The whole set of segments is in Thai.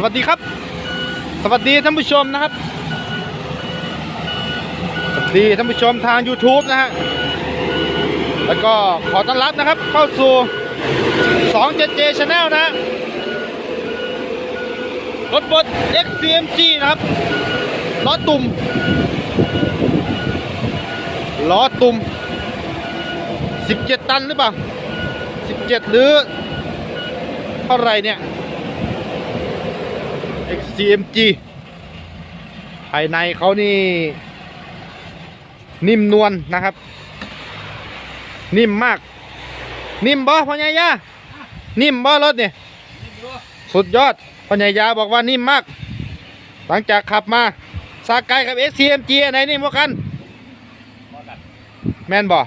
สวัสดีครับ สวัสดีท่านผู้ชมนะครับ สวัสดีท่านผู้ชมทาง YouTube นะฮะ แล้วก็ขอต้อนรับนะครับ เข้าสู่ 2JJ Channel นะรถบด XCMG นะครับล้อตุ่มล้อตุ่ม17 ตันหรือเปล่า17 หรือเท่าไหรเนี่ย XCMG ภายในเขานี่ นิ่มนวลนะครับ นิ่มมาก นิ่มบ่พ่อใหญ่ยานิ่มบ่รถเนี่ยสุดยอดพ่อใหญ่ยาบอกว่านิ่มมาก หลังจากขับมาสาไกกับ XCMG อันไหนนิ่มกว่ากัน แม่นบ่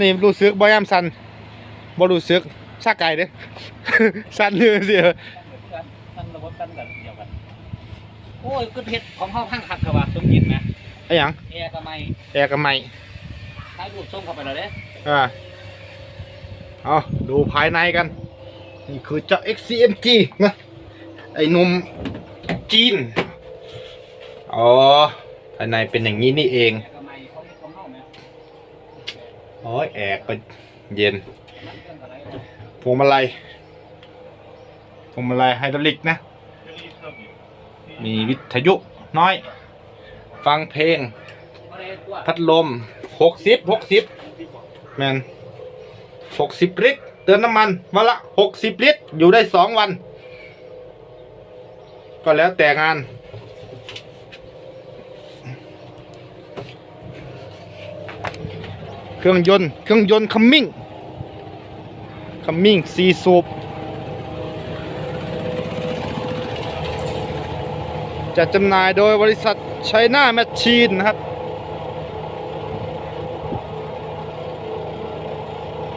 นี่รู้สึกบ่ยามสันบ่รู้สึกสาไกเด้ สันเลยเสียตั้งระบบตั้งกันเดียวกัน โอ้ยก็เฮ็ดของเฮาพังคักครับว่าสมยินไหมไอ้หยังแอร์ก็ไม่แอร์กับไม้ถ่ายรูปส่งเข้าไปแล้วเด้อ่าเอาดูภายในกัน นี่คือเจ้า XCMG นะไอ้หนุ่มจีน อ๋อ ภายในเป็นอย่างนี้นี่เองแอร์ก็ไม่ของของเฮาแหมโอ้ยแอร์ก็เย็นมันเครื่องอะไรพวงมาลัยพวงมาลัยไฮดรอลิกนะ มีวิทยุน้อย ฟังเพลง พัดลมหกสิบหกสิบแมนหกสิบลิตรเติมน้ำมันวันละหกสิบลิตรอยู่ได้สองวัน ก็แล้วแต่งาน เครื่องยนต์ เครื่องยนต์คัมมิ่งคัมมิ่งซีสูบ จะจำหน่ายโดยบริษัทไชน่าแมชชีนนะครับ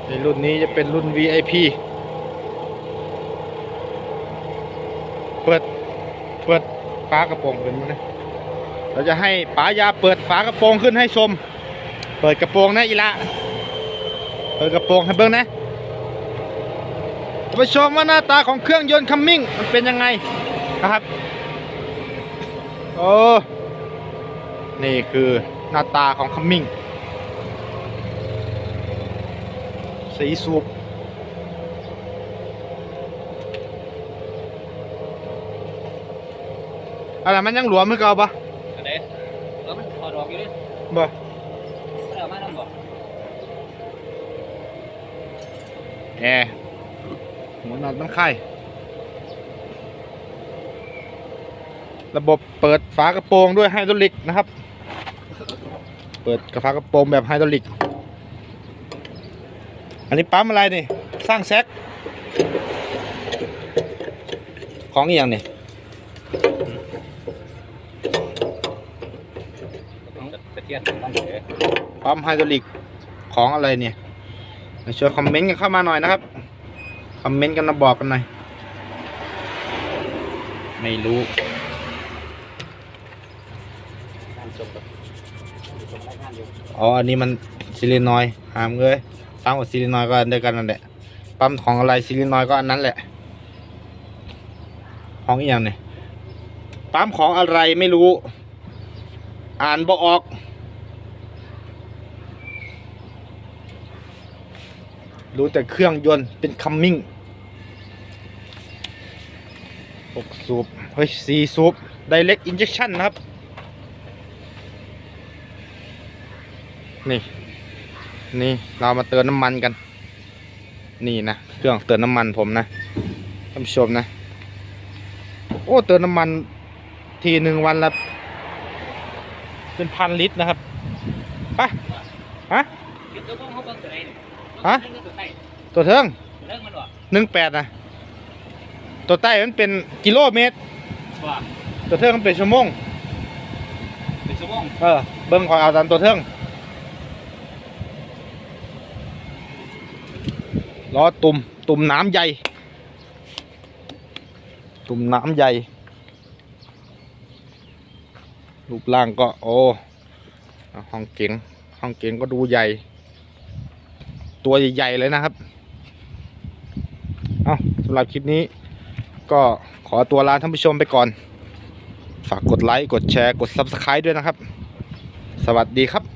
ในรุ่นนี้จะเป็นรุ่น VIP เปิด เปิดฝากระโปรงขึ้นมานะเราจะให้ป๋ายาเปิดฝากระโปรงขึ้นให้ชม เปิดกระโปรงนะอีละ เปิดกระโปรงให้เบิ่งนะมาชมว่าหน้าตาของเครื่องยนต์คัมมิ่งมันเป็นยังไงนะครับ โอ้นี่คือหน้าตาของคัมมิ่ง สีสูบอะไรมันยังหลวมมือเก่าปะอันเด้เออมันถอดออกอยู่ดิบ่บ่ได้เอามานำบ่แอร์หมุนน็อตมันไข่ ระบบเปิดฝากระโปรงด้วยไฮดรอลิกนะครับ เปิดกระฝากระโปรงแบบไฮดรอลิก อันนี้ปั๊มอะไรนี่สร้างแซกของอย่างนี่ต้ปั๊มไฮดรอลิกของอะไรเนี่ยมาช่วยคอมเมนต์กันเข้ามาหน่อยนะครับ คอมเมนต์กันมาบอกกันหน่อย ไม่รู้ งานจบแบบจบรายงาน อ๋อ อันนี้มันซิลินอยหามเลยปั๊มกับซิลินอยก็เดียวกันนั่นแหละ ปั๊มของอะไรซิลินอยก็อันนั้นแหละ ของอีกอย่างเนี่ยปั๊มของอะไรไม่รู้ อ่านบ่ออก รู้แต่เครื่องยนต์เป็นคัมมิ่งหกสูบ เฮ้ยสี่สูบ Direct Injection นะครับ นี่ นี่เรามาเติมน้ำมันกัน นี่นะเครื่องเติมน้ำมันผมนะท่านผู้ชมนะ โอ้เติมน้ำมันทีหนึ่งวันละเป็นพันลิตรนะครับไปฮะเดี๋ยวต้องเฮาเบิ่งตัวไหนนี่ฮะเบิ่งตัวไหนตัวเทิงเรื่องมันบ่หนึ่งแปดนะตัวใต้มันเป็นกิโลเมตรว่าตัวเทิงมันเป็นชั่วโมงเป็นชั่วโมงเออเบิ้งขอยเอาตามตัวเทิง ล้อตุ่มตุ่มน้ำใหญ่ตุ่มน้ำใหญ่รูปร่างก็โอ้ห้องเก๋งห้องเก๋งก็ดูใหญ่ ตัวใหญ่ๆเลยนะครับเอาสำหรับคลิปนี้ ก็ขอตัวลาท่านผู้ชมไปก่อน ฝากกดไลค์ กดแชร์ กด Subscribe ด้วยนะครับ สวัสดีครับ